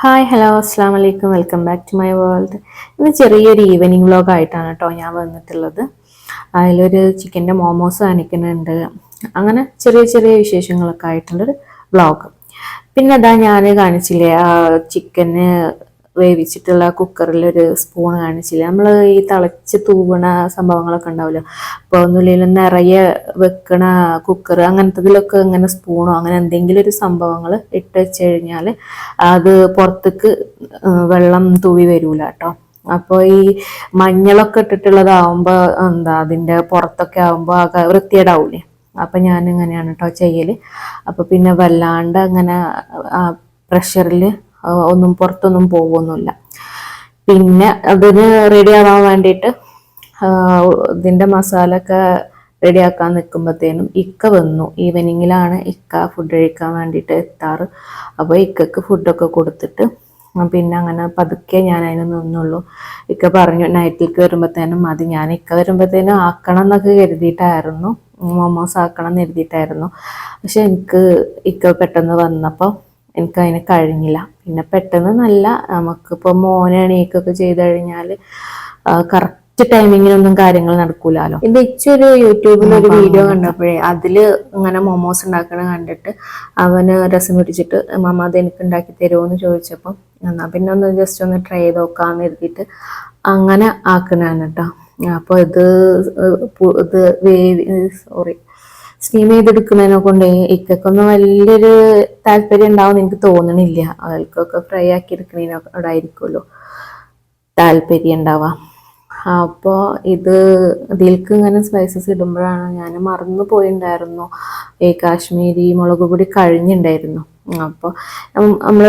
Hi hello അസ്സാം വലൈക്കും welcome back to my world ഇന്ന് ചെറിയൊരു ഈവനിങ് വ്ലോഗ് ആയിട്ടാണ് കേട്ടോ ഞാൻ വന്നിട്ടുള്ളത്. അതിലൊരു ചിക്കന്റെ മോമോസ് കാണിക്കുന്നുണ്ട്. അങ്ങനെ ചെറിയ ചെറിയ വിശേഷങ്ങളൊക്കെ ആയിട്ടുള്ളൊരു വ്ലോഗ് പിന്നെ അതാ ഞാൻ കാണിച്ചില്ലേ ചിക്കന് വേവിച്ചിട്ടുള്ള കുക്കറിൽ ഒരു സ്പൂൺ കാണിച്ചില്ല? നമ്മൾ ഈ തിളച്ച് തൂവണ സംഭവങ്ങളൊക്കെ ഉണ്ടാവില്ല അപ്പോൾ ഒന്നുമില്ല നിറയെ വെക്കണ കുക്കർ അങ്ങനത്തതിലൊക്കെ ഇങ്ങനെ സ്പൂണോ അങ്ങനെ എന്തെങ്കിലും ഒരു സംഭവങ്ങൾ ഇട്ട് വെച്ച് കഴിഞ്ഞാൽ അത് പുറത്തേക്ക് വെള്ളം തൂവി വരൂല കേട്ടോ. അപ്പോൾ ഈ മഞ്ഞളൊക്കെ ഇട്ടിട്ടുള്ളതാവുമ്പോൾ എന്താ അതിന്റെ പുറത്തൊക്കെ ആവുമ്പോൾ ആകെ വൃത്തിയേടാവൂലേ അപ്പം ഞാൻ ഇങ്ങനെയാണ് കേട്ടോ ചെയ്യൽ അപ്പോൾ പിന്നെ വല്ലാണ്ട് അങ്ങനെ പ്രഷറിൽ ഒന്നും പുറത്തൊന്നും പോകുന്നില്ല. പിന്നെ അതിന് റെഡി ആവാൻ വേണ്ടിയിട്ട് ഇതിന്റെ മസാല ഒക്കെ റെഡിയാക്കാൻ നിൽക്കുമ്പോഴത്തേനും ഇക്ക വന്നു. ഈവനിങ്ങിലാണ് ഇക്ക ഫുഡ് കഴിക്കാൻ വേണ്ടിയിട്ട് എത്താറ്. അപ്പോൾ ഇക്കക്ക് ഫുഡൊക്കെ കൊടുത്തിട്ട് പിന്നെ അങ്ങനെ പതുക്കെ ഞാൻ അതിന് നിന്നുള്ളൂ. ഇക്ക പറഞ്ഞു നൈറ്റിലേക്ക് വരുമ്പോഴത്തേനും മതി. ഞാൻ ഇക്ക വരുമ്പോഴത്തേനും ആക്കണം എന്നൊക്കെ കരുതിയിട്ടായിരുന്നു. മോമോസ് ആക്കണം എന്ന് കരുതിയിട്ടായിരുന്നു പക്ഷെ എനിക്ക് ഇക്ക പെട്ടെന്ന് വന്നപ്പോൾ എനിക്ക് അതിന് കഴിഞ്ഞില്ല. പിന്നെ പെട്ടെന്ന് നല്ല നമുക്കിപ്പോൾ മോനെ എണീക്കൊക്കെ ചെയ്ത് കഴിഞ്ഞാൽ കറക്റ്റ് ടൈമിങ്ങിനൊന്നും കാര്യങ്ങൾ നടക്കൂലല്ലോ എന്റെ ഇച്ചൊരു യൂട്യൂബിൽ ഒരു വീഡിയോ കണ്ടപ്പോഴേ അതിൽ ഇങ്ങനെ മോമോസ് ഉണ്ടാക്കണ കണ്ടിട്ട് അവന് രസം പിടിച്ചിട്ട് മാമ അത് എനിക്ക് ഉണ്ടാക്കി തരുമോ എന്ന് ചോദിച്ചപ്പോൾ എന്നാ പിന്നെ ഒന്ന് ജസ്റ്റ് ഒന്ന് ട്രൈ ചെയ്ത് നോക്കാന്ന് എഴുതിയിട്ട് അങ്ങനെ ആക്കണാണ് കേട്ടോ അപ്പോൾ ഇത് ഇത് വേവി സോറി സ്റ്റീം ചെയ്തെടുക്കുന്നതിനെ കൊണ്ട് ഇക്കൊന്നും വലിയൊരു താല്പര്യം ഉണ്ടാവും എനിക്ക് തോന്നണില്ല. അവർക്കൊക്കെ ഫ്രൈ ആക്കി എടുക്കുന്നതിനോടായിരിക്കുമല്ലോ താല്പര്യം ഉണ്ടാവാം അപ്പോൾ ഇത് ഇതിലേക്ക് ഇങ്ങനെ സ്പൈസസ് ഇടുമ്പോഴാണ് ഞാൻ മറന്നു പോയിണ്ടായിരുന്നു. ഈ കാശ്മീരി മുളക് പൊടി കഴിഞ്ഞിട്ടുണ്ടായിരുന്നു അപ്പോൾ നമ്മൾ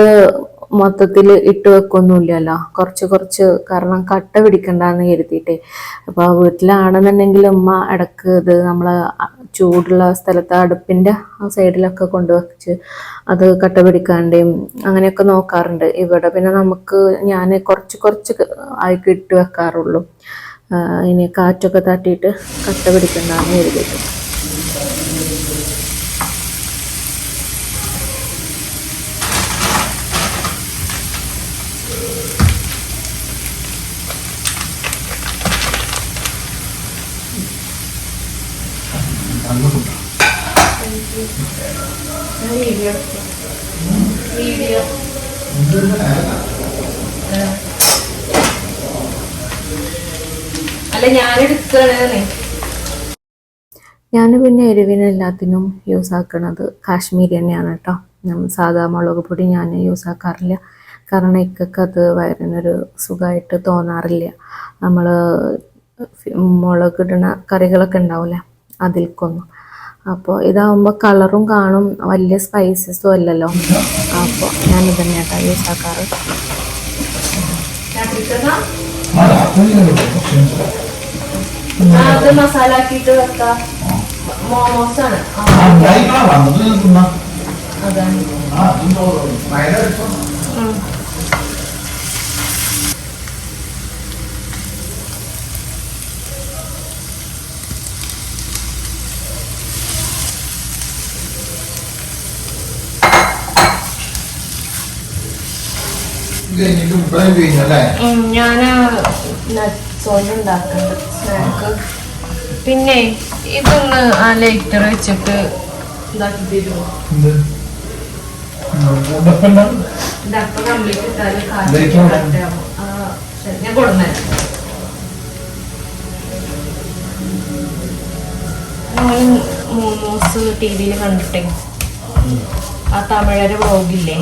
മൊത്തത്തിൽ ഇട്ട് വെക്കൊന്നുമില്ലല്ലോ. കുറച്ച് കുറച്ച് കാരണം കട്ട പിടിക്കണ്ടെന്ന് കരുതിയിട്ടേ. അപ്പോൾ വീട്ടിലാണെന്നുണ്ടെങ്കിൽ ഉമ്മ ഇടയ്ക്ക് ഇത് നമ്മൾ ചൂടുള്ള സ്ഥലത്ത് അടുപ്പിന്റെ സൈഡിലൊക്കെ കൊണ്ടുവച്ച് അത് കട്ട പിടിക്കാണ്ടേയും അങ്ങനെയൊക്കെ നോക്കാറുണ്ട്. ഇവിടെ പിന്നെ നമുക്ക് ഞാൻ കുറച്ച് കുറച്ച് ആയിട്ട് ഇട്ട് വെക്കാറുള്ളൂ. ഇനി കാറ്റൊക്കെ തട്ടിയിട്ട് കട്ട പിടിക്കണ്ടെന്ന് കരുതിയിട്ട്. നല്ല ഞാൻ പിന്നെ എരിവിനെല്ലാത്തിനും യൂസ് ആക്കണത് കാശ്മീരി തന്നെയാണ് കേട്ടോ സാധാ മുളക് പൊടി ഞാൻ യൂസ് ആക്കാറില്ല. കാരണം ഇക്കൊക്കെ അത് വയറിനൊരു സുഖമായിട്ട് തോന്നാറില്ല. നമ്മൾ മുളക് ഇടുന്ന കറികളൊക്കെ ഉണ്ടാവില്ലേ അതിൽക്കൊന്നും. അപ്പോൾ ഇതാവുമ്പോൾ കളറും കാണും. വലിയ സ്പൈസസും അല്ലല്ലോ. അപ്പോൾ ഞാൻ ഇതന്നെ കേട്ടോ യൂസ് ആക്കാറ്. ആ രാത്രി അത് മസാല ആക്കിയിട്ട് വെക്കാം. മോമോസ് ആണ് അതാണ് ആ തിന്നോ വയറെടുത്തോ ഇത് കഴിഞ്ഞിട്ട് മുപ്പതായി കഴിഞ്ഞല്ലേ ഞാൻ ഉണ്ടാക്കുന്നുണ്ട് സ്നാക്ക് പിന്നെ ഇതൊന്ന് ആ ലൈറ്റർ വെച്ചിട്ട് ഇതാക്കി തരുമോ ഞാൻ കൊടുന്നേരം മോമോസ് ടി വിയിൽ കണ്ടിട്ടേ. ആ തമിഴര് വ്ളോഗില്ലേ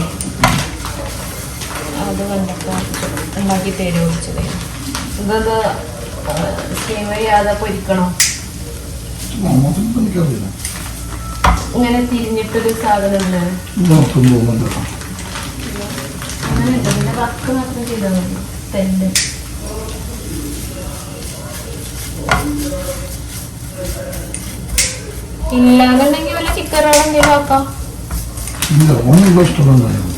അത് കണ്ടപ്പോൾ ഉണ്ടാക്കി തരുമോ ചോദിച്ചത് ഇതൊന്ന് സ്റ്റീം ചെയ്യാതെ പൊരിക്കണോ? ഇങ്ങനെ തിരിഞ്ഞിട്ടൊരു സാധനം ഉണ്ട്. നോക്കും പോകുന്നുണ്ടോ. അങ്ങനെ ഉണ്ട്. പിന്നെ വർക്ക് മാത്രം ചെയ്താൽ മതി. തെല്ല്. ഇല്ലാന്നുണ്ടെങ്കിൽ വല്ല ചിക്കൻ റോൾ എന്തെങ്കിലും ആക്കാം. ഇല്ല ഒന്നും ഇഷ്ടമുണ്ടായിരുന്നു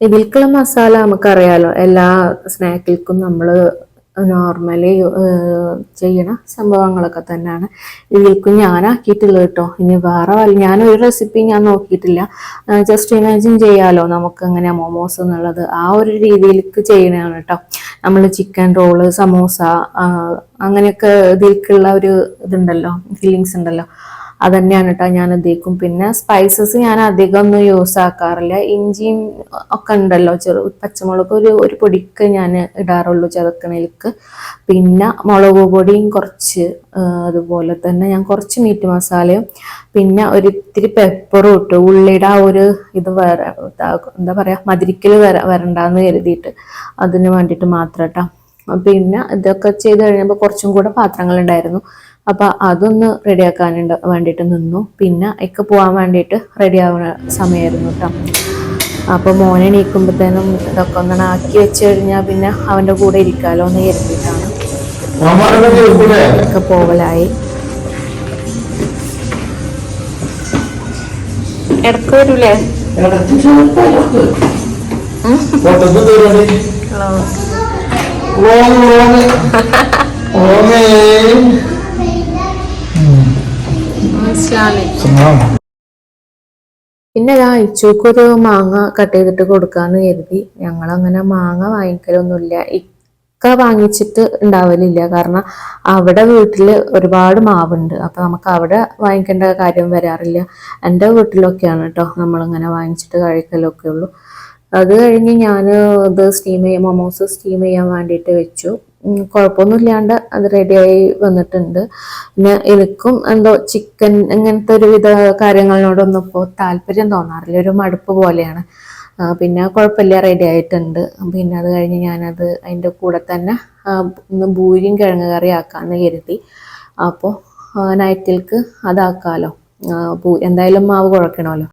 ഇതിൽക്കുള്ള മസാല നമുക്കറിയാലോ എല്ലാ സ്നാക്കിൽക്കും നമ്മൾ നോർമലി ചെയ്യണ സംഭവങ്ങളൊക്കെ തന്നെയാണ്. ഇതിൽക്കും ഞാനാക്കിയിട്ടുള്ളത് കേട്ടോ. ഇനി വേറെ ഞാനൊരു റെസിപ്പി ഞാൻ നോക്കിയിട്ടില്ല. ജസ്റ്റ് ഇമാജിൻ ചെയ്യാലോ നമുക്ക് എങ്ങനെയാ മോമോസ് എന്നുള്ളത്. ആ ഒരു രീതിയിലേക്ക് ചെയ്യണതാണ് കേട്ടോ. നമ്മൾ ചിക്കൻ റോൾ സമോസ അങ്ങനെയൊക്കെ ഇതിലേക്കുള്ള ഒരു ഇതുണ്ടല്ലോ ഫീലിങ്സ് ഉണ്ടല്ലോ. അതന്നെയാണ് കേട്ടോ ഞാൻ ഉദ്ദേശിക്കും പിന്നെ സ്പൈസസ് ഞാൻ അധികം ഒന്നും യൂസ് ആക്കാറില്ല. ഇഞ്ചിയും ഒക്കെ ഉണ്ടല്ലോ ചെറു പച്ചമുളക് ഒരു ഒരു പൊടിക്ക് ഞാൻ ഇടാറുള്ളൂ ചെറുക്കണയിലേക്ക് പിന്നെ മുളക് പൊടിയും കുറച്ച് അതുപോലെ തന്നെ ഞാൻ കുറച്ച് മീറ്റ് മസാലയും പിന്നെ ഒരു ഇത്തിരി പെപ്പറും ഇട്ടു. ഉള്ളിയുടെ ആ ഒരു ഇത് വേറെ എന്താ പറയാ മതിരിക്കൽ വര വരണ്ടാന്ന് കരുതിയിട്ട് അതിന് വേണ്ടിയിട്ട് മാത്രം കേട്ടോ പിന്നെ ഇതൊക്കെ ചെയ്ത് കഴിഞ്ഞപ്പോൾ കുറച്ചും കൂടെ പാത്രങ്ങൾ ഉണ്ടായിരുന്നു അപ്പൊ അതൊന്ന് റെഡിയാക്കാനുണ്ട് വേണ്ടിയിട്ട് നിന്നു. പിന്നെ ഒക്കെ പോകാൻ വേണ്ടിയിട്ട് റെഡി ആവുന്ന സമയമായിരുന്നു കേട്ടോ അപ്പൊ മോനെ എണീക്കുമ്പോഴത്തേനും ഇതൊക്കെ ഒന്നാണ് ആക്കി വെച്ച് കഴിഞ്ഞാൽ പിന്നെ അവന്റെ കൂടെ ഇരിക്കാലോ എന്ന് കരുതിയിട്ടാണ്. ഒക്കെ പോവലായി. ഇടയ്ക്ക് വരൂലേ? ലോങ് ലോങ് ഇച്ചൂക്കൊരു മാങ്ങ കട്ട് ചെയ്തിട്ട് കൊടുക്കാന്ന് കരുതി. ഞങ്ങൾ അങ്ങനെ മാങ്ങ വാങ്ങിക്കലൊന്നുമില്ല. ഇക്ക വാങ്ങിച്ചിട്ട് ഉണ്ടാവലില്ല. കാരണം അവിടെ വീട്ടിൽ ഒരുപാട് മാവുണ്ട്. അപ്പം നമുക്ക് അവിടെ വാങ്ങിക്കേണ്ട കാര്യം വരാറില്ല. എന്റെ വീട്ടിലൊക്കെയാണ് കേട്ടോ നമ്മളിങ്ങനെ വാങ്ങിച്ചിട്ട് കഴിക്കലൊക്കെ ഉള്ളൂ അത് കഴിഞ്ഞ് ഞാൻ ഇത് സ്റ്റീം ചെയ്യാൻ മൊമോസ് സ്റ്റീം ചെയ്യാൻ വേണ്ടിയിട്ട് വെച്ചു. കുഴപ്പമൊന്നുമില്ലാണ്ട് അത് റെഡിയായി വന്നിട്ടുണ്ട്. പിന്നെ എനിക്കും എന്തോ ചിക്കൻ ഇങ്ങനത്തെ ഒരുവിധ കാര്യങ്ങളിനോടൊന്നും ഇപ്പോൾ താല്പര്യം തോന്നാറില്ല. ഒരു മടുപ്പ് പോലെയാണ്. പിന്നെ കുഴപ്പമില്ല റെഡി ആയിട്ടുണ്ട്. പിന്നെ അത് കഴിഞ്ഞ് ഞാനത് അതിന്റെ കൂടെ തന്നെ ഒന്ന് ഭൂരിയും കിഴങ്ങ് കറി ആക്കാമെന്ന് കരുതി അപ്പോൾ നൈറ്റിലേക്ക് അതാക്കാമല്ലോ എന്തായാലും മാവ് കുഴക്കണമല്ലോ.